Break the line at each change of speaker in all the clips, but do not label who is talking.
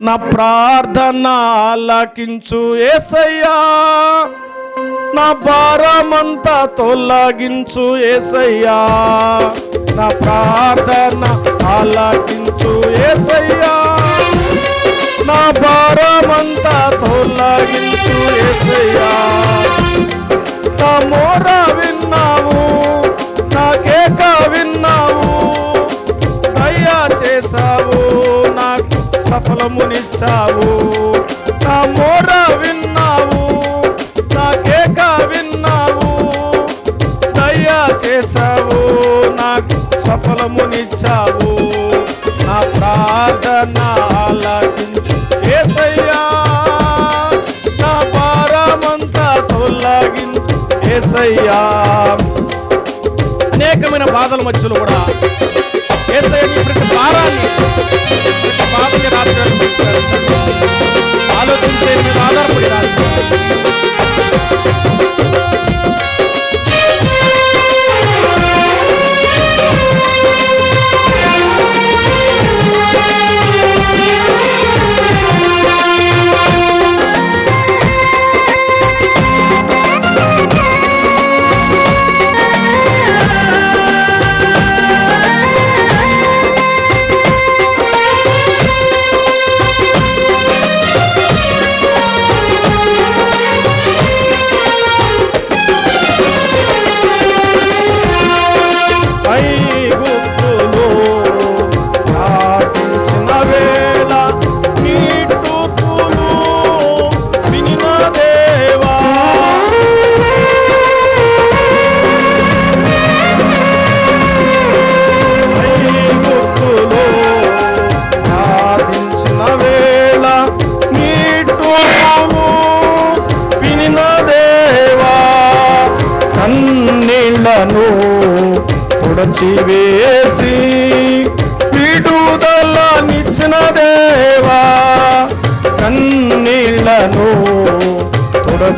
నా ప్రార్థన ఆలకించు ఏసయ్యా. నా భారమంతా తొలగించు ఏసయ్యా. నా ప్రార్థన ఆలకించు ఏసయ్యా. నా భారమంతా తొలగించు ఏసయ్యా. నా మోర విన్నా బలమునిచ్చావు నా మోర విన్నావు నా కేక విన్నావు. దయా చేశావు నాకు సఫలమునిచ్చావు. నా ప్రార్థన ఆలకించు ఏసయ్యా నా భారమంతా తొలగించు ఏసయ్యా. అనేకమైన బాధల మధ్యలో కూడా నీ ప్రతి భారాన్ని రాత్రి ఆలోచించే మీద ఆధారపడి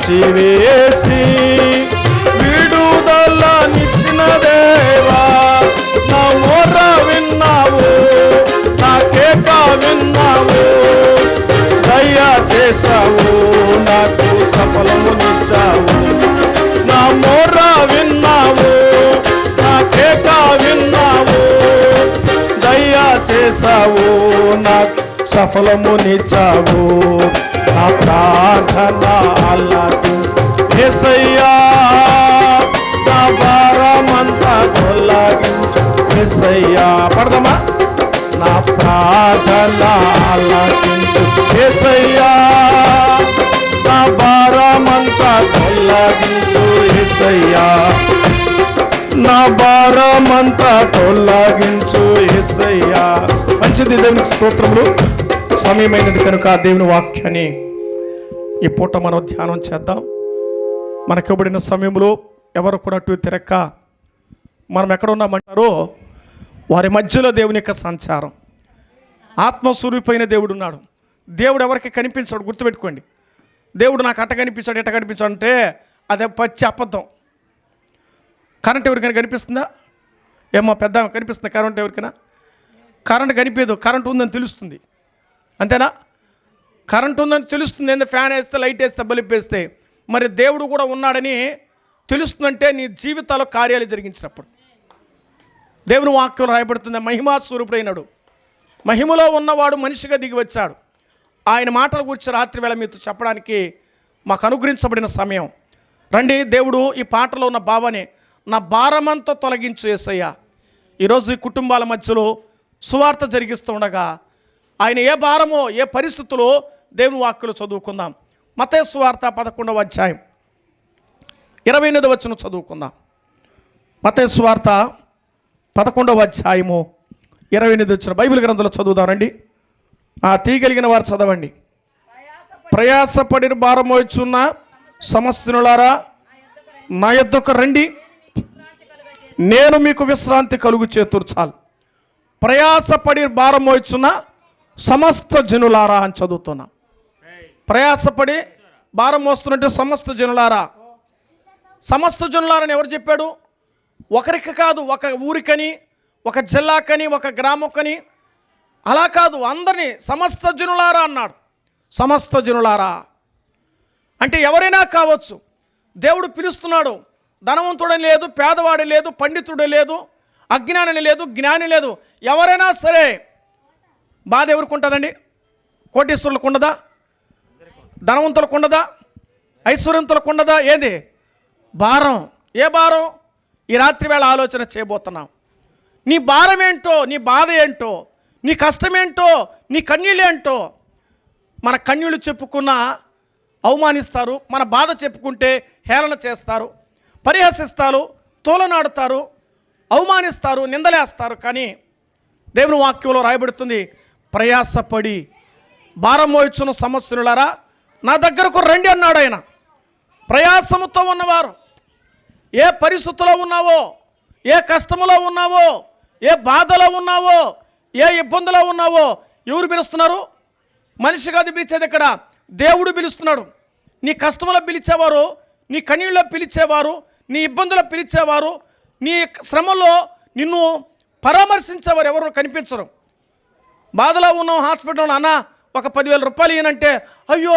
చివీసి విడుదల నిచ్చిన దేవా నా మొర్ర విన్నావు నా కేక విన్నావు దయ్యా చేసావు నాకు సఫలమునిచ్చావు. నా మోర విన్నావు నా కేక విన్నావు దయ్యా చేసావు నాకు సఫలమునిచ్చావు. నా ప్రార్థన అల్లకి ఎసయ్యా నా భారమంతా తొలగించు ఎసయ్యా పడదమా నా ప్రార్థన ఆలకించు ఎసయ్యా నా భారమంతా తొలగించు ఎసయ్యా నా భారమంతా తొలగించు ఎసయ్యా మంచిది దేవునికి స్తోత్రములు. సమయమైనది కనుక ఆ దేవుని వాక్యాన్ని ఈ పూట మనం ధ్యానం చేద్దాం. మనకివ్వబడిన సమయంలో ఎవరు కూడా అటు తిరక్క మనం ఎక్కడ ఉన్నామంటారో వారి మధ్యలో దేవుని యొక్క సంచారం. ఆత్మస్వరూపైన దేవుడు ఉన్నాడు. దేవుడు ఎవరికి కనిపించాడు గుర్తుపెట్టుకోండి. దేవుడు నాకు అట్ట కనిపించాడు ఎట్ట కనిపించాడు అంటే అదే పచ్చి అబద్ధం. కరెంట్ ఎవరికైనా కనిపిస్తుందా? ఏమో పెద్ద కనిపిస్తుంది కరెంట్ ఎవరికైనా? కరెంట్ కనిపించదు కరెంట్ ఉందని తెలుస్తుంది. అంతేనా? కరెంట్ ఉందని తెలుస్తుంది. ఏంది? ఫ్యాన్ వేస్తే లైట్ వేస్తే బలిప్ వేస్తే. మరి దేవుడు కూడా ఉన్నాడని తెలుస్తుందంటే నీ జీవితాల్లో కార్యాలు జరిగించినప్పుడు. దేవుని వాక్యం రాయబడుతుంది. మహిమా స్వరూపుడైనడు. మహిమలో ఉన్నవాడు మనిషిగా దిగి వచ్చాడు. ఆయన మాటల గురించి రాత్రి వేళ మీతో చెప్పడానికి మాకు అనుగ్రహించబడిన సమయం. రండి దేవుడు ఈ పాటలో ఉన్న భావనే నా భారమంతా తొలగించు ఏసయ్యా ఈరోజు ఈ కుటుంబాల మధ్యలో సువార్త జరిగిస్తుండగా ఆయన ఏ భారమో ఏ పరిస్థితులో దేవుని వాక్కులు చదువుకుందాం. మతే వార్త పదకొండవ అధ్యాయం. ఇరవై ఎనిమిది వచ్చిన చదువుకుందాం మతేశ్వార్త పదకొండవ అధ్యాయము ఇరవై ఎనిమిది వచ్చిన బైబిల్ గ్రంథంలో చదువుదామండి ఆ తీయగలిగిన వారు చదవండి. ప్రయాసపడిన భారం వచ్చున్న సమస్యనులారా నా యొద్దకు రండి. నేను మీకు విశ్రాంతి కలుగు చేతుర్చాలి ప్రయాసపడి భారం వచ్చున్న సమస్త జనులారా అని చదువుతున్నా. ప్రయాసపడి భారం మోస్తున్నట్టు సమస్త జనులారా. సమస్త జనులారని ఎవరు చెప్పాడు? ఒకరికి కాదు ఒక ఊరికని ఒక జిల్లాకని ఒక గ్రామంకని. అలా కాదు అందరినీ సమస్త జనులారా అన్నాడు. సమస్త జనులారా. అంటే ఎవరైనా కావచ్చు దేవుడు పిలుస్తున్నాడు. ధనవంతుడని లేదు పేదవాడు లేదు పండితుడు లేదు అజ్ఞాని లేదు జ్ఞాని లేదు. ఎవరైనా సరే బాధ ఎవరికి ఉంటుందండి? కోటీశ్వరులకు ఉండదా? ధనవంతులకు ఉండదా? ఐశ్వర్యంతులకు ఉండదా? ఏది? భారం. ఏ భారం? ఈ రాత్రి వేళ ఆలోచన చేయబోతున్నాం. నీ భారం ఏంటో నీ బాధ ఏంటో నీ కష్టమేంటో నీ కన్నీళ్ళేంటో మన కన్యులు చెప్పుకున్న అవమానిస్తారు మన బాధ చెప్పుకుంటే హేళన చేస్తారు పరిహసిస్తారు తోలనాడుతారు అవమానిస్తారు నిందలేస్తారు. కానీ దేవుని వాక్యంలో రాయబడుతుంది ప్రయాసపడి భారం మోయిచున్న సమస్యనులారా నా దగ్గరకు రండి అన్నాడు ఆయన. ప్రయాసముతో ఉన్నవారు ఏ పరిస్థితుల్లో ఉన్నావో ఏ కష్టములో ఉన్నావో ఏ బాధలో ఉన్నావో ఏ ఇబ్బందులో ఉన్నావో ఎవరు పిలుస్తున్నారు? మనిషి కాదు పిలిచేది ఇక్కడ దేవుడు పిలుస్తున్నాడు. నీ కష్టంలో పిలిచేవారు నీ కన్నీళ్ళలో పిలిచేవారు నీ ఇబ్బందులో పిలిచేవారు నీ శ్రమలో నిన్ను పరామర్శించేవారు ఎవరు కనిపించరు. బాధలో ఉన్నాం హాస్పిటల్లో అన్న ఒక పదివేల రూపాయలు ఇయ్యనంటే అయ్యో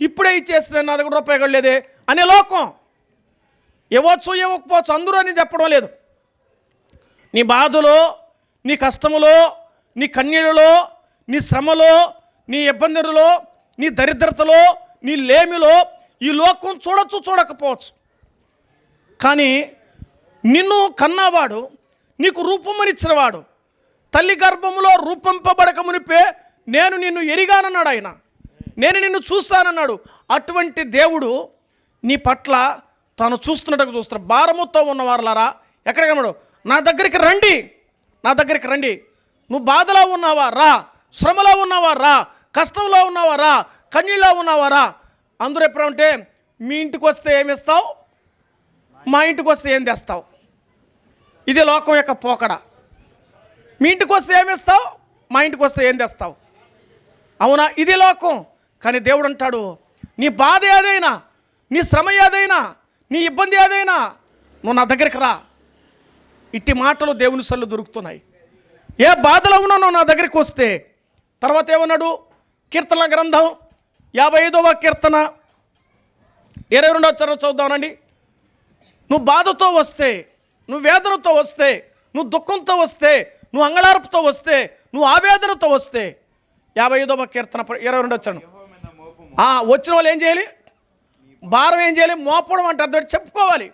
ఇప్పుడే ఇచ్చేసిన నా దగ్గర రూపాయి లేదే అనే లోకం. ఇవ్వచ్చు ఇవ్వకపోవచ్చు అందరూ అని చెప్పడం లేదు. నీ బాధలో నీ కష్టములో నీ కన్నీళ్ళలో నీ శ్రమలో నీ ఇబ్బందులలో నీ దరిద్రతలో నీ లేమిలో ఈ లోకం చూడొచ్చు చూడకపోవచ్చు. కానీ నిన్ను కన్నవాడు నీకు రూపమనిచ్చినవాడు తల్లి గర్భములో రూపింపబడక మునిపే నేను నిన్ను ఎరిగానన్నాడు ఆయన. నేను నిన్ను చూస్తానన్నాడు. అటువంటి దేవుడు నీ పట్ల తాను చూస్తున్నట్టుగా చూస్తున్నాడు భారముతో ఉన్నవారులారా ఎక్కడ కనబడు? నా దగ్గరికి రండి. నా దగ్గరికి రండి. నువ్వు బాధలో ఉన్నావా? రా. శ్రమలో ఉన్నావా? రా. కష్టంలో ఉన్నావా? రా. కన్నీళ్ళలో ఉన్నావా? రా. అందరూ ఎప్పుడంటే మీ ఇంటికి వస్తే ఏమి ఇస్తావు మా ఇంటికి వస్తే ఏం తెస్తావు ఇది లోకం యొక్క పోకడ. మీ ఇంటికి వస్తే ఏమిస్తావు మా ఇంటికి వస్తే ఏం తెస్తావు? అవునా? ఇది లోకం. కానీ దేవుడు అంటాడు నీ బాధ ఏదైనా నీ శ్రమ ఏదైనా నీ ఇబ్బంది ఏదైనా నువ్వు నా దగ్గరికి రా. ఇట్టి మాటలు దేవుని సల్లు దొరుకుతున్నాయి. ఏ బాధలో ఉన్నా నువ్వు నా దగ్గరికి వస్తే తర్వాత ఏమన్నాడు? కీర్తన గ్రంథం యాభై ఐదవ కీర్తన. ఇరవై రెండవ చరణం చదువుదానండి నువ్వు బాధతో వస్తే నువ్వు వేదనతో వస్తే నువ్వు దుఃఖంతో వస్తే నువ్వు అంగళార్పుతో వస్తే నువ్వు ఆవేదనతో వస్తే యాభై ఐదవ కీర్తన ఇరవై రెండు వచ్చాను వచ్చిన వాళ్ళు ఏం చేయాలి? భారం ఏం చేయాలి? మోపడం అంటే అర్థం చెప్పుకోవాలి.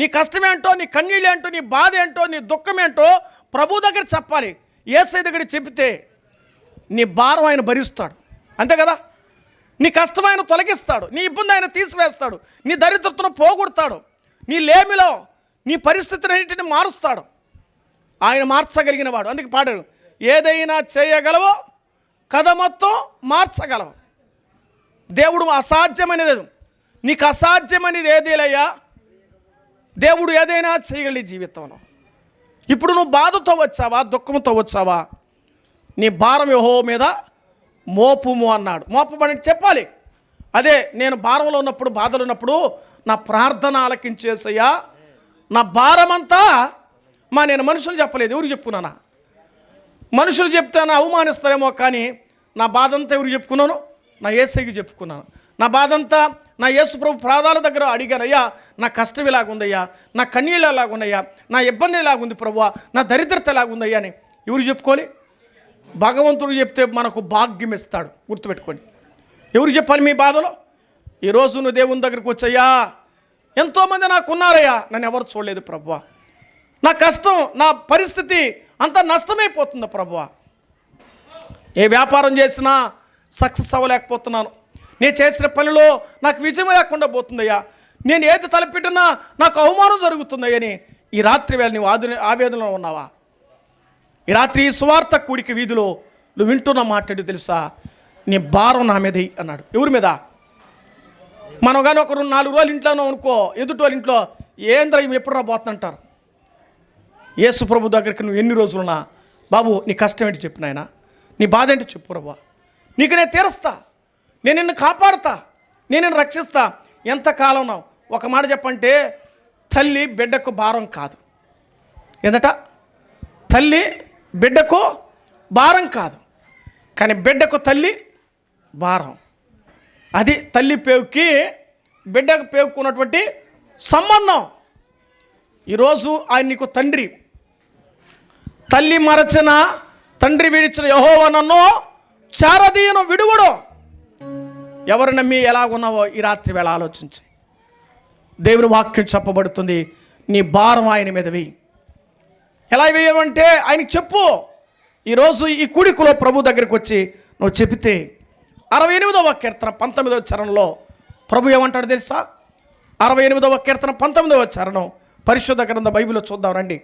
నీ కష్టం ఏంటో నీ కన్నీళ్ళు ఏంటో నీ బాధ ఏంటో నీ దుఃఖం ఏంటో ప్రభు దగ్గర చెప్పాలి. ఏసై దగ్గర చెబితే నీ భారం ఆయన భరిస్తాడు. అంతే కదా? నీ కష్టం ఆయన తొలగిస్తాడు. నీ ఇబ్బంది ఆయన తీసివేస్తాడు. నీ దరిద్రతను పోగొడతాడు. నీ లేమిలో నీ పరిస్థితిని మారుస్తాడు. ఆయన మార్చగలిగిన వాడు అందుకే పాడాడు ఏదైనా చేయగలవో కథ మొత్తం మార్చగలవు. దేవుడు అసాధ్యమైనది లేదు. నీకు అసాధ్యమనేది ఏదేలయ్యా దేవుడు ఏదైనా చేయగలి జీవితంలో. ఇప్పుడు నువ్వు బాధతో వచ్చావా? దుఃఖంతో వచ్చావా? నీ భారం యహో మీద మోపుము అన్నాడు. మోపమని చెప్పాలి. అదే నేను భారంలో ఉన్నప్పుడు బాధలు ఉన్నప్పుడు నా ప్రార్థన ఆలకించేసయ్యా. నా భారమంతా మా నేను మనుషులు చెప్పలేదు ఎవరు చెప్పుకున్నానా? మనుషులు చెప్తాను అవమానిస్తారేమో కానీ నా బాధ అంతా ఎవరు చెప్పుకున్నాను? నా ఏసైకి చెప్పుకున్నాను. నా బాధ అంతా నా యేసు ప్రభు ప్రాధాల దగ్గర అడిగాను అయ్యా నా కష్టం ఇలాగుందయ్యా నా కన్నీళ్ళు ఎలాగున్నాయ్యా నా ఇబ్బంది ఎలాగుంది ప్రభు నా దరిద్రత ఎలాగుందయ్యా? అని ఎవరు చెప్పుకోవాలి? భగవంతుడు చెప్తే మనకు భాగ్యం ఇస్తాడు గుర్తుపెట్టుకోండి. ఎవరు చెప్పాలి మీ బాధలో? ఈరోజు నువ్వు దేవుని దగ్గరికి వచ్చాయా ఎంతోమంది నాకు ఉన్నారయ్యా నన్ను ఎవరు చూడలేదు ప్రభువా. నా కష్టం నా పరిస్థితి అంత నష్టమైపోతుంది ప్రభువ. ఏ వ్యాపారం చేసినా సక్సెస్ అవ్వలేకపోతున్నాను. నేను చేసిన పనిలో నాకు విజయం లేకుండా పోతుందయ్యా. నేను ఏది తలపెట్టినా నాకు అవమానం జరుగుతుందయ్యని ఈ రాత్రి వేళ నువ్వు ఆదు ఆవేదనలో ఉన్నావా? ఈ రాత్రి ఈ సువార్త కూడికి వీధిలో నువ్వు వింటున్న మాట్లాడి తెలుసా? నీ భారం నా మీద అన్నాడు. ఎవరి మీద? మనం కానీ ఒక రెండు నాలుగు రోజులు ఇంట్లోనో అనుకో ఎదుటి వాళ్ళ ఇంట్లో ఏంద్ర ఇవి ఎప్పుడు రాబోతుందంటారు? యేసు ప్రభు దగ్గరికి నువ్వు ఎన్ని రోజులున్నా బాబు నీ కష్టం ఏంటి చెప్పు నాయన. నీ బాధ ఏంటి చెప్పు ప్రభు. నీకు నేను తీరుస్తా. నేను నిన్ను కాపాడుతా. నేను నిన్ను రక్షిస్తా. ఎంతకాలం నా ఒక మాట చెప్పంటే తల్లి బిడ్డకు భారం కాదు. ఏందట? తల్లి బిడ్డకు భారం కాదు. కానీ బిడ్డకు తల్లి భారం. అది తల్లి పేవుకి బిడ్డకు పేవుకున్నటువంటి సంబంధం. ఈరోజు ఆయన నీకు తండ్రి. తల్లి మరచిన తండ్రి విడిచిన యహోవ నన్ను చారదీయను విడువడు. ఎవరు నమ్మి ఎలాగున్నావో ఈ రాత్రి వేళ ఆలోచించి. దేవుని వాక్యం చెప్పబడుతుంది నీ భారం ఆయన మీద వెయ్యి ఎలా వేయమంటే ఆయనకి చెప్పు ఈరోజు ఈ కుడికులో ప్రభు దగ్గరికి వచ్చి నువ్వు చెబితే అరవై ఎనిమిదవ కీర్తన పంతొమ్మిదవ చరణంలో ప్రభు ఏమంటాడు తెలుసా? అరవై ఎనిమిదవ కీర్తన పంతొమ్మిదవ చరణం పరిశుద్ధ గ్రంథ బైబిల్లో చూద్దాం రండి.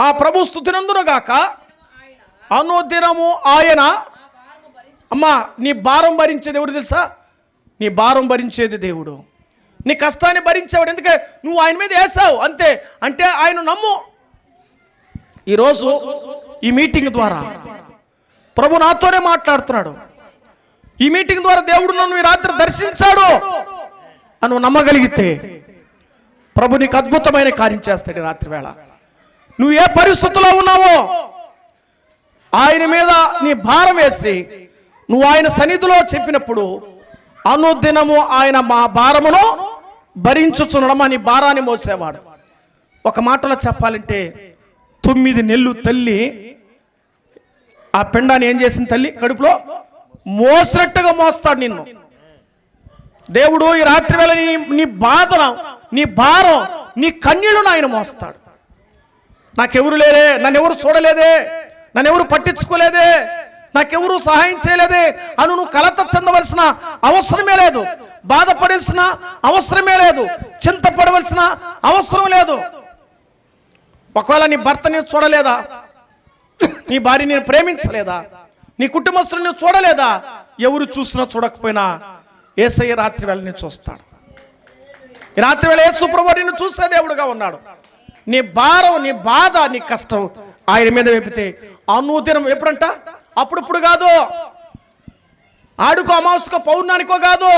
ఆ ప్రభు స్థుతినందునగాక అనుదినము ఆయన అమ్మా నీ భారం భరించేది ఎవరు తెలుసా? నీ భారం భరించేది దేవుడు. నీ కష్టాన్ని భరించేవాడు. ఎందుకంటే నువ్వు ఆయన మీద వేసావు అంతే. అంటే ఆయన నమ్ము. ఈరోజు ఈ మీటింగ్ ద్వారా ప్రభు నాతోనే మాట్లాడుతున్నాడు. ఈ మీటింగ్ ద్వారా దేవుడు నన్ను ఈ రాత్రి దర్శించాడు అని నమ్మగలిగితే ప్రభు నీకు అద్భుతమైన కార్యం చేస్తాడు రాత్రి వేళ. నువ్వు ఏ పరిస్థితుల్లో ఉన్నావో? ఆయన మీద నీ భారం వేసి నువ్వు ఆయన సన్నిధిలో చెప్పినప్పుడు అనుదినము ఆయన మా భారమును భరించుచునడం నీ భారాన్ని మోసేవాడు. ఒక మాటలో చెప్పాలంటే తొమ్మిది నెలలు తల్లి ఆ పిండాన్ని ఏం చేసింది తల్లి కడుపులో? మోసినట్టుగా మోస్తాడు నిన్ను. దేవుడు ఈ రాత్రి వేళ నీ నీ బాధను నీ భారం నీ కన్నీళ్ళను ఆయన మోస్తాడు. నాకెవరు లేరే? నన్నెవరు చూడలేదే? నన్నెవరు పట్టించుకోలేదే? నాకెవరు సహాయం చేయలేదే? అని నువ్వు కలత చెందవలసిన అవసరమే లేదు. బాధపడాల్సిన అవసరమే లేదు. చింతపడవలసిన అవసరం లేదు. ఒకవేళ నీ భర్త నేను చూడలేదా? నీ భార్య నేను ప్రేమించలేదా? నీ కుటుంబస్తులు నువ్వు చూడలేదా? ఎవరు చూసినా చూడకపోయినా ఏసయ్య రాత్రి వేళ నేను చూస్తాడు. రాత్రి వేళ యేసుప్రభు నిన్ను చూసే దేవుడుగా ఉన్నాడు. నీ భారం నీ బాధ నీ కష్టం ఆయన మీద వేపితే. అనుదినం ఎప్పుడంట? అప్పుడప్పుడు కాదు. ఆడుకో అమావాస్యకో పౌర్ణానికో కాదు.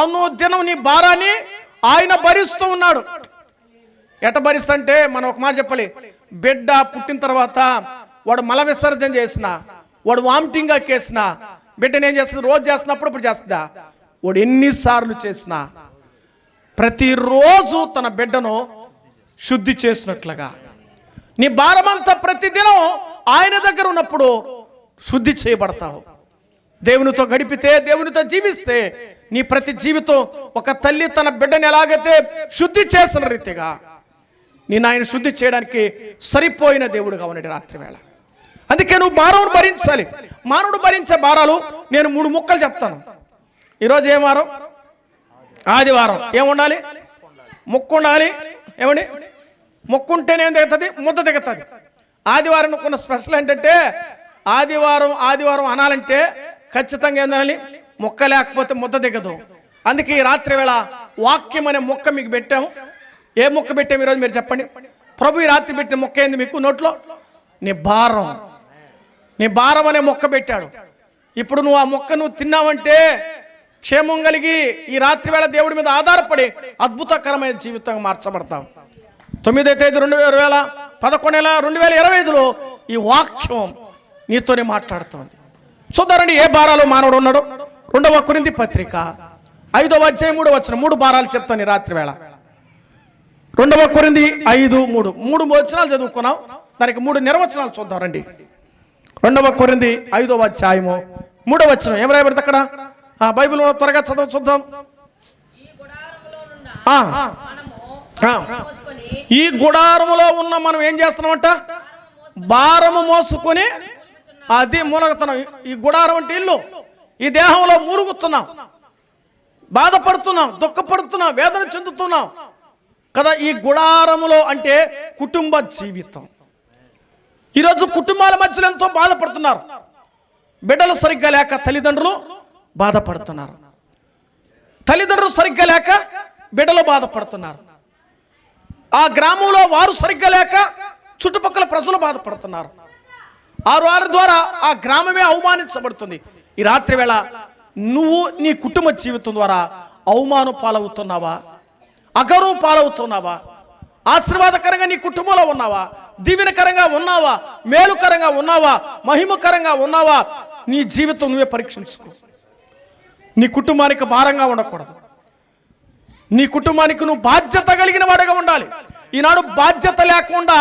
అనుదినం నీ భారాన్ని ఆయన భరిస్తూ ఉన్నాడు. ఎట భరిస్తుంటే మనం ఒక మాట చెప్పాలి. బిడ్డ పుట్టిన తర్వాత వాడు మల విసర్జన చేసిన వాడు వామిటింగ్ ఎక్కేసిన బిడ్డను ఏం చేస్తుంది? రోజు చేస్తున్నప్పుడు ఇప్పుడు చేస్తుందా? వాడు ఎన్నిసార్లు చేసినా ప్రతిరోజు తన బిడ్డను శుద్ధి చేసినట్లుగా. నీ భారమంతా ప్రతిదినం ఆయన దగ్గర ఉన్నప్పుడు శుద్ధి చేయబడతావు. దేవునితో గడిపితే దేవునితో జీవిస్తే నీ ప్రతి జీవితం ఒక తల్లి తన బిడ్డని ఎలాగైతే శుద్ధి చేసిన రీతిగా నేను ఆయన శుద్ధి చేయడానికి సరిపోయిన దేవుడుగా ఉన్నాడు రాత్రి వేళ అందుకే నువ్వు భారం భరించాలి. మానవుడు భరించే భారాలు నేను మూడు ముక్కలు చెప్తాను. ఈరోజు ఏం వారం? ఆదివారం. ఏముండాలి? ముక్కు ఉండాలి? ఏమండి? మొక్కుంటేనే దిగుతుంది ముద్ద దిగుతుంది ఆదివారం కొన్న స్పెషల్ ఏంటంటే ఆదివారం ఆదివారం అనాలంటే ఖచ్చితంగా ఏందనాలి మొక్క లేకపోతే ముద్ద దిగదు అందుకే ఈ రాత్రి వేళ వాక్యం అనే మొక్క మీకు పెట్టాము. ఏ మొక్క పెట్టాము ఈరోజు మీరు చెప్పండి? ప్రభు ఈ రాత్రి పెట్టిన మొక్క ఏంది మీకు నోట్లో? నీ భారం. నీ భారం అనే మొక్క పెట్టాడు. ఇప్పుడు నువ్వు ఆ మొక్క నువ్వు తిన్నావంటే క్షేమం కలిగి ఈ రాత్రి వేళ దేవుడి మీద ఆధారపడి అద్భుతకరమైన జీవితంగా మార్చబడతావు. తొమ్మిదో తేదీ రెండు వేల వేల పదకొండు నెల రెండు వేల ఇరవై ఐదులో ఈ వాక్యం నీతోనే మాట్లాడుతోంది. చూద్దారండి ఏ భారాలు మానవుడు ఉన్నాడు? రెండవ కొరింది పత్రిక ఐదవ అధ్యాయం మూడు వచ్చిన మూడు భారాలు చెప్తాను రాత్రి వేళ. రెండవ కొరింది ఐదు మూడు. మూడు వచనాలు చదువుకున్నాం. దానికి మూడు నిర్వచనాలు చూద్దాం రండి. రెండవ కొరింది ఐదవ అధ్యాయము మూడవ వచనం. ఏం రాయబడితే అక్కడ? బైబిల్ త్వరగా చదవ చూద్దాం.
ఈ గుడారములో
ఉన్న మనం ఏం చేస్తున్నామంట? భారము మోసుకొని అది మునగుతున్నాం ఈ గుడారం అంటే ఇల్లు. ఈ దేహంలో మూలుగుతున్నాం బాధపడుతున్నాం దుఃఖపడుతున్నాం వేదన చెందుతున్నాం. కదా ఈ గుడారములో అంటే కుటుంబ జీవితం. ఈరోజు కుటుంబాల మధ్యలో ఎంతో బాధపడుతున్నారు. బిడ్డలు సరిగ్గా లేక తల్లిదండ్రులు బాధపడుతున్నారు. తల్లిదండ్రులు సరిగ్గా లేక బిడ్డలు బాధపడుతున్నారు. ఆ గ్రామంలో వారు సరిగ్గా లేక చుట్టుపక్కల ప్రజలు బాధపడుతున్నారు. ఆ వారి ద్వారా ఆ గ్రామమే అవమానించబడుతుంది. ఈ రాత్రి వేళ నువ్వు నీ కుటుంబ జీవితం ద్వారా అవమానం పాలవుతున్నావా? అగౌరవం పాలవుతున్నావా? ఆశీర్వాదకరంగా నీ కుటుంబంలో ఉన్నావా? దీవెనకరంగా ఉన్నావా? మేలుకరంగా ఉన్నావా? మహిమకరంగా ఉన్నావా? నీ జీవితం నువ్వే పరీక్షించుకో. నీ కుటుంబానికి భారంగా ఉండకూడదు. నీ కుటుంబానికి నువ్వు బాధ్యత కలిగిన వాడిగా ఉండాలి. ఈనాడు బాధ్యత లేకుండా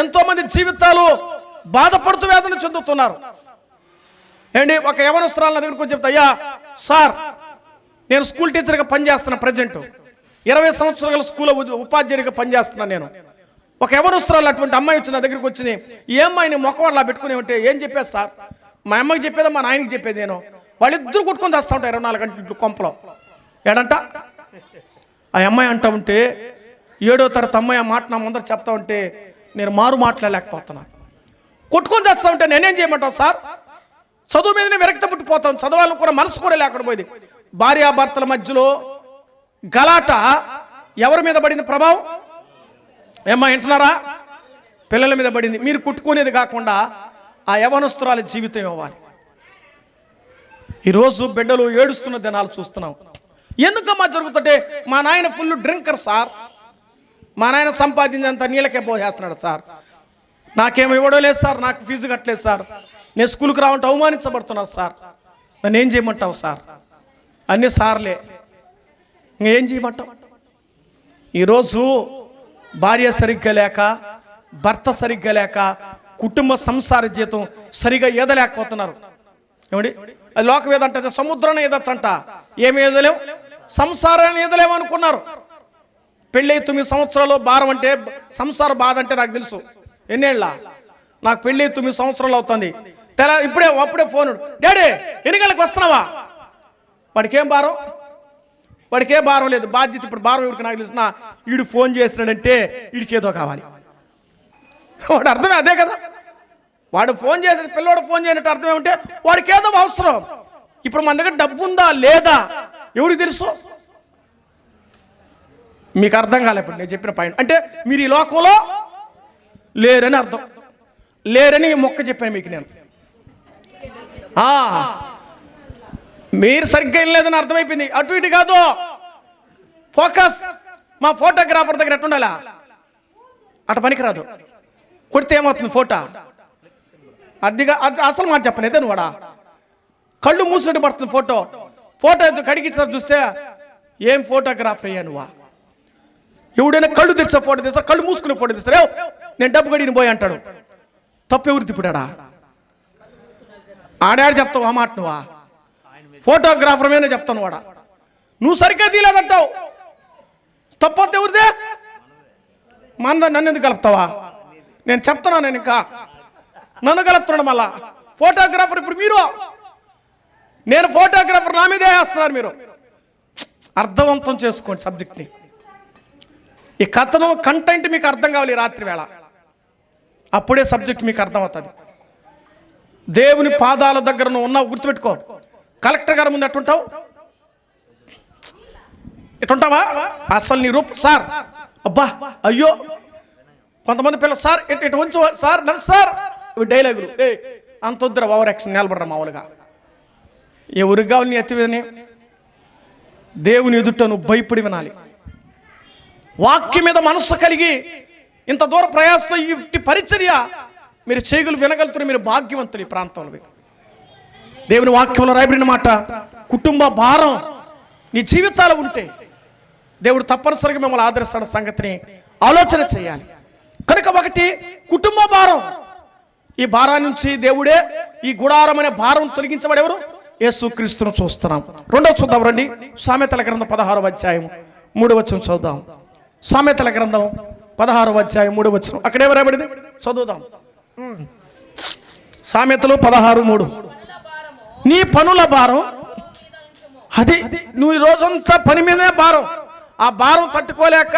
ఎంతో మంది జీవితాలు బాధపడుతూ వేదన చెందుతున్నారు. ఏంటి ఒక యవనస్తురాలు నా దగ్గరికి వచ్చి చెప్తా అయ్యా సార్ నేను స్కూల్ టీచర్గా పనిచేస్తున్నా ప్రజెంట్. ఇరవై సంవత్సరాల స్కూల్లో ఉపాధ్యాయుడిగా పనిచేస్తున్నా నేను. ఒక యవనస్తురాలు అటువంటి అమ్మాయి వచ్చి నా దగ్గరికి వచ్చింది ఈ అమ్మాయిని ముఖం అలా పెట్టుకుని ఉంటే ఏం చెప్పేది సార్? మా అమ్మకి చెప్పేది మా నాయనకి చెప్పేది నేను? వాళ్ళిద్దరు కొట్టుకొని చేస్తూ ఉంటారు ఇరవై నాలుగు గంటలు కొంపలో. ఏడంట? ఆ అమ్మాయి అంటూ ఉంటే ఏడో తరగతి అమ్మాయి ఆ మాట నా ముందర చెప్తా ఉంటే నేను మారు మాట్లాడలేకపోతున్నాను కొట్టుకొని చేస్తా ఉంటే నేనేం చేయమంటావు సార్? చదువు మీదనే విరక్త పుట్టిపోతాం చదవాలని కూడా మనసు కూడా లేకుండా పోయింది. భార్యాభర్తల మధ్యలో గలాట ఎవరి మీద పడింది ప్రభావం? ఏమ్మా వింటున్నారా? పిల్లల మీద పడింది. మీరు కుట్టుకునేది కాకుండా ఆ యవనస్తురాల జీవితం ఇవ్వాలి. ఈరోజు బిడ్డలు ఏడుస్తున్న దినాలు చూస్తున్నాం. ఎందుకమ్మా జరుగుతుంటే? మా నాయన ఫుల్ డ్రింకర్ సార్ మా నాయన సంపాదించినంత నీళ్ళకే పోసేస్తున్నాడు సార్ నాకేమి ఇవ్వడలేదు సార్ నాకు ఫీజు కట్టలేదు సార్ నేను స్కూల్కి రావంటే అవమానించబడుతున్నాను సార్ నన్ను ఏం చేయమంటావు సార్ అన్ని సార్లే. ఇంకేం చేయమంటావు? ఈరోజు భార్య సరిగ్గా లేక భర్త సరిగ్గా లేక కుటుంబ సంసార జీతం సరిగా ఎదలేకపోతున్నారు ఏమండి? అది లోకం ఏదంటే సముద్రాన్ని ఈదచ్చంట ఏమి ఈదలేం సంసారాన్ని ఈదలేము అనుకున్నారు. పెళ్ళి తొమ్మిది సంవత్సరాలు భారం అంటే సంసార బాధ అంటే నాకు తెలుసు. ఎన్నేళ్ళ? నాకు పెళ్ళి తొమ్మిది సంవత్సరాలు అవుతుంది. తెల ఇప్పుడే అప్పుడే ఫోన్ డాడీ ఎన్ని గంటలకు వస్తున్నావా? వాడికి ఏం భారం? వాడికి ఏ భారం లేదు. బాధ్యత ఇప్పుడు భారం ఇవిడికి నాకు తెలిసిన వీడు ఫోన్ చేసినాడంటే వీడికి ఏదో కావాలి. వాడు అర్థమే అదే కదా? వాడు ఫోన్ చేసిన పిల్లోడు ఫోన్ చేయనట్టు అర్థం ఏమంటే? వాడికి ఏదో అవసరం. ఇప్పుడు మన దగ్గర డబ్బు ఉందా లేదా? ఎవరికి తెలుసు? మీకు అర్థం కాలే ఇప్పుడు నేను చెప్పిన పాయింట్ అంటే మీరు ఈ లోకంలో లేరని అర్థం. లేరని మొక్క చెప్పాను మీకు నేను. మీరు సరిగ్గా ఏం లేదని అర్థమైపోయింది. అటు ఇటు కాదు. ఫోకస్ మా ఫోటోగ్రాఫర్ దగ్గర ఎట్టుండాలా? అటు పనికిరాదు. కొడితే ఏమవుతుంది ఫోటో అదిగా అసలు మాట చెప్పలేదు. నువ్వు వాడా కళ్ళు మూసినట్టు పడుతుంది ఫోటో. ఫోటో ఎత్తు కడిగించారు చూస్తే ఏం ఫోటోగ్రాఫర్ అయ్యా నువ్వా? ఎవడైనా కళ్ళు తెచ్చే ఫోటో తీస్తా కళ్ళు మూసుకునే ఫోటో తీస్తారు నేను డబ్బు కడిగిన పోయి అంటాడు. తప్పు ఎవరు తిప్పుడాడా? ఆడాడు చెప్తావు ఆ మాట నువ్వా? ఫోటోగ్రాఫర్ మీద చెప్తాను వాడా నువ్వు సరిగ్గా తీయలేదంటావు. తప్పతే ఎవరిదే? మంద నన్ను ఎందుకు కలుపుతావా? నేను చెప్తున్నాను నేను ఇంకా. నన్ను కలుపుతున్నాడు మళ్ళా. ఫోటోగ్రాఫర్ ఇప్పుడు మీరు. నేను ఫోటోగ్రాఫర్ నా మీదే వేస్తున్నారు మీరు. అర్థవంతం చేసుకోండి సబ్జెక్ట్ని ఈ కథను కంటెంట్ మీకు అర్థం కావాలి రాత్రి వేళ. అప్పుడే సబ్జెక్ట్ మీకు అర్థమవుతుంది. దేవుని పాదాల దగ్గర నువ్వు ఉన్నావు గుర్తుపెట్టుకో. కలెక్టర్ గారి ముందు ఎట్టుంటావు? ఎట్టుంటావా? అసలు నీ రూప్ సార్. అబ్బా అయ్యో. కొంతమంది పిల్లలు సార్ ఇటు ఇటు ఉంచు సార్ నన్ను సార్. ఇవి డైలాగులు ఏ అంత ఓవర్ యాక్షన్ నిలబడరు మామూలుగా. ఎవరికి కావాలి నీ ఎత్తివేదని దేవుని ఎదుట నువ్వు భయపడి వినాలి. వాక్యం మీద మనస్సు కలిగి ఇంత దూర ప్రయాసంతో ఈ పరిచర్య మీరు చేయగలు వినగలుగుతున్న మీరు భాగ్యవంతులు ఈ ప్రాంతంలో. దేవుని వాక్యంలో రాయబడిన మాట కుటుంబ భారం నీ జీవితాలు ఉంటే దేవుడు తప్పనిసరిగా మిమ్మల్ని ఆదరిస్తాడు సంగతిని ఆలోచన చేయాలి. కనుక ఒకటి కుటుంబ భారం ఈ భారాన్ని నుంచి దేవుడే ఈ గుడారం అనే భారం తొలగించబడెవరు? యేసుక్రీస్తును చూస్తున్నాం. రెండవ చూద్దాం రండి. సామెతల గ్రంథం పదహారవ అధ్యాయం మూడు వచ్చిన చూద్దాం సామెతల గ్రంథం పదహారవ అధ్యాయం మూడు వచ్చిన అక్కడే రాబడింది చదువుదాం. సామెతలు పదహారు మూడు. నీ పనుల భారం అది నువ్వు ఈ రోజంతా పని మీదనే భారం. ఆ భారం తట్టుకోలేక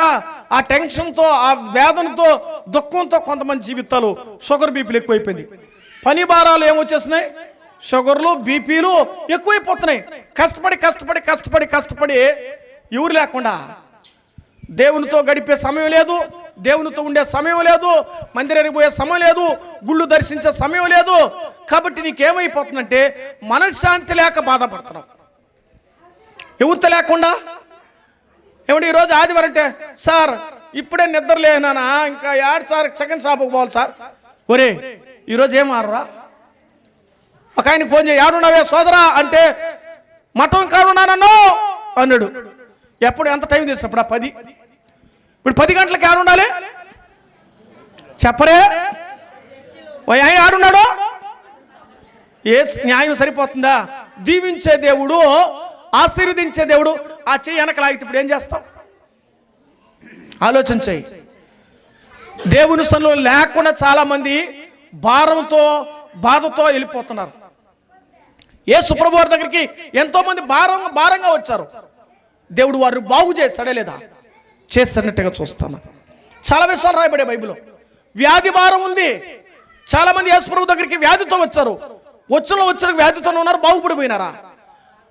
ఆ టెన్షన్తో ఆ వేదనతో దుఃఖంతో కొంతమంది జీవితాలు షుగర్ బీపీలు ఎక్కువైపోయింది. పని భారాలు ఏమొచ్చేసినాయి షుగర్లు బీపీలు ఎక్కువైపోతున్నాయి. కష్టపడి కష్టపడి కష్టపడి కష్టపడి ఎవరు లేకుండా దేవునితో గడిపే సమయం లేదు దేవునితో ఉండే సమయం లేదు మందిరానికి పోయే సమయం లేదు గుళ్ళు దర్శించే సమయం లేదు. కాబట్టి నీకేమైపోతుందంటే మనశ్శాంతి లేక బాధపడుతున్నావు. ఎవరితో లేకుండా? ఏమంటే ఈరోజు ఆదివారం అంటే సార్ ఇప్పుడే నిద్ర లేనానా? ఇంకా ఏడు సార్ సెకండ్ షాప్కి పోవాలి సార్. ఒరే ఈరోజు ఏం ఆడరా ఒక ఆయన ఫోన్ చేయి ఆడున్నావే సోదరా? అంటే మఠం కాడున్నానన్ను? అన్నాడు. ఎప్పుడు ఎంత టైం తీసినప్పుడు ఆ పది? ఇప్పుడు పది గంటలకు ఆడుండాలి చెప్పరే? ఓ ఆయన ఆడున్నాడు ఏ న్యాయం సరిపోతుందా? దీవించే దేవుడు ఆశీర్వదించే దేవుడు ఆ చెయ్యి వెనకలాగితే ఇప్పుడు ఏం చేస్తాం? ఆలోచన చెయ్యి. దేవుని సన్నిలో లేకుండా చాలామంది భారంతో బాధతో వెళ్ళిపోతున్నారు. ఏ సుప్రభువారి వారి దగ్గరికి ఎంతోమంది భారం భారంగా వచ్చారు. దేవుడు వారు బాగు చేస్తాడే లేదా? చేస్తున్నట్టుగా చూస్తాను. చాలా విషయాలు రాయబడే బైబిల్లో. వ్యాధి భారం ఉంది. చాలామంది యేసు ప్రభు దగ్గరికి వ్యాధితో వచ్చారు. వచ్చిన వచ్చిన వ్యాధితో ఉన్నారు బాగుపడిపోయినారా?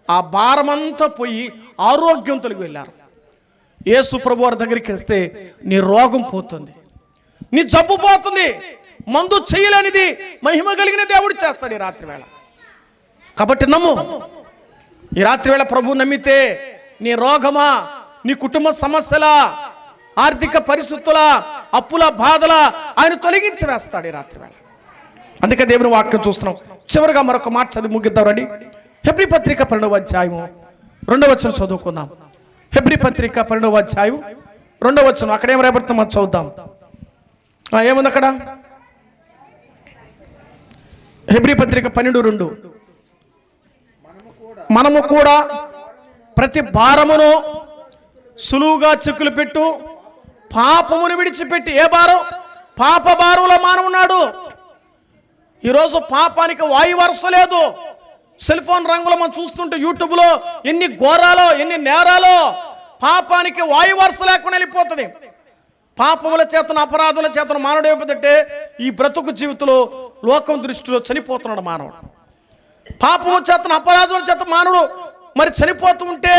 ఆ భారమంతా పోయి పోయి ఆరోగ్యంతులకు వెళ్ళారు. యేసు ప్రభు వారి దగ్గరికి వస్తే నీ రోగం పోతుంది. నీ జబ్బు పోతుంది. మందు చేయలేనిది మహిమ కలిగిన దేవుడు చేస్తాడు ఈ రాత్రి వేళ. కాబట్టి నమ్ము ఈ రాత్రి వేళ ప్రభు నమ్మితే నీ రోగమా నీ కుటుంబ సమస్యల ఆర్థిక పరిస్థితుల అప్పుల బాధల ఆయన తొలగించి వేస్తాడు ఈ రాత్రి వేళ. అందుకే దేవుని వాక్యం చూస్తున్నాం. చివరిగా మరొక మాట చదివి ముగిద్దాం. రండి? హెబ్రి పత్రిక పన్నెండవ అధ్యాయము. రెండవ వచ్చిన చదువుకుందాం. హెబ్రి పత్రిక పన్నెండవ అధ్యాయం రెండవ వచ్చిన అక్కడ ఏం రేపడుతుందో మనం చదువుతాం ఏముంది అక్కడ? హెబ్రి పత్రిక పన్నెండు రెండు. మనము కూడా ప్రతి భారమును సులువుగా చిక్కులు పెట్టు పాపమును విడిచిపెట్టి ఏ భారం? పాప భారంలో మానవున్నాడు. ఈరోజు పాపానికి వాయు వరుస లేదు సెల్ ఫోన్ రంగులో మనం చూస్తుంటే యూట్యూబ్లో ఎన్ని ఘోరాలో ఎన్ని నేరాలో పాపానికి వాయు వరుస లేకుండా వెళ్ళిపోతుంది. పాపముల చేతను అపరాధుల చేతను మానవుడు ఏమిటంటే ఈ బ్రతుకు జీవితంలో లోకం దృష్టిలో చనిపోతున్నాడు మానవుడు. పాపము చేతను అపరాధుల చేత మానవుడు మరి చనిపోతూ ఉంటే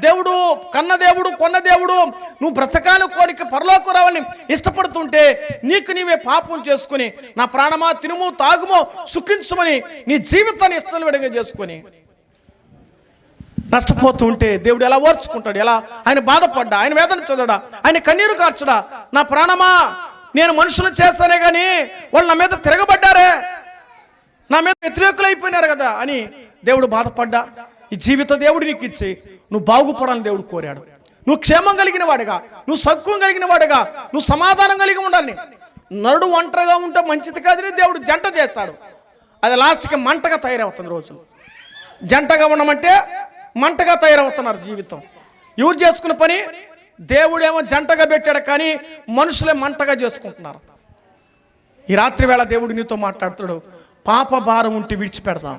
దేవుడు కన్న దేవుడు కొన్న దేవుడు నువ్వు బ్రతకాలు కోరిక పరలోకి రావాలని ఇష్టపడుతుంటే నీకు నీవే పాపం చేసుకుని నా ప్రాణమా తినుము తాగుమో సుఖించమని నీ జీవితాన్ని ఇష్టం విడిగా చేసుకొని నష్టపోతూ ఉంటే దేవుడు ఎలా ఓర్చుకుంటాడు? ఎలా? ఆయన బాధపడ్డా? ఆయన వేదన చదవడా? ఆయన కన్నీరు కార్చడా? నా ప్రాణమా? నేను మనుషులు చేస్తానే కానీ వాళ్ళు నా మీద తిరగబడ్డారే. నా మీద వ్యతిరేకులు అయిపోయినారు కదా అని దేవుడు బాధపడ్డా. ఈ జీవిత దేవుడు నీకు ఇచ్చి నువ్వు బాగుపడాలని దేవుడు కోరాడు. నువ్వు క్షేమం కలిగిన వాడుగా నువ్వు సత్వం కలిగిన వాడుగా నువ్వు సమాధానం కలిగి ఉండాలి నరుడు ఒంటరిగా ఉంటే మంచిది కాదని దేవుడు జంట చేస్తాడు అది లాస్ట్కి మంటగా తయారవుతుంది రోజులు జంటగా ఉండమంటే మంటగా తయారవుతున్నారు జీవితం. ఎవరు చేసుకున్న పని? దేవుడేమో జంటగా పెట్టాడు కానీ మనుషులే మంటగా చేసుకుంటున్నారు. ఈ రాత్రి వేళ దేవుడు నీతో మాట్లాడుతాడు పాప భారం ఉంటే విడిచిపెడదాం.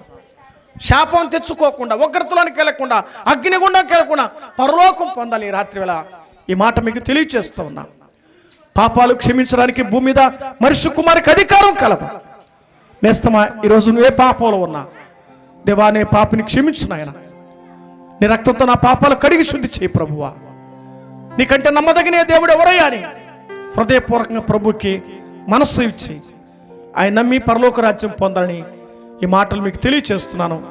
శాపం తెచ్చుకోకుండా ఉగ్రతలోనికి వెళ్ళకుండా అగ్నిగుండంకి వెళ్ళకుండా పరలోకం పొందాలి ఈ రాత్రి వేళ. ఈ మాట మీకు తెలియచేస్తూ ఉన్నా. పాపాలు క్షమించడానికి భూమి మీద మనిషి కుమారికి అధికారం కలదు. నేస్తమా ఈరోజు నువ్వే పాపంలో ఉన్నా. దేవా నే పాపిని క్షమించు నాయన. నీ రక్తంతో నా పాపాలు కడిగి శుద్ధి చేయి ప్రభువా. నీకంటే నమ్మదగిన దేవుడు ఎవరయ్యా అని హృదయపూర్వకంగా ప్రభుకి మనస్సు ఇచ్చి ఆయన నమ్మి పరలోక రాజ్యం పొందాలని ఈ మాటలు మీకు తెలియచేస్తున్నాను.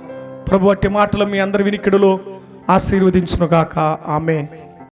ప్రభు అట్టి మాటలు మీ అందరి వినికిడులో ఆశీర్వదించునుగాక. ఆమెన్.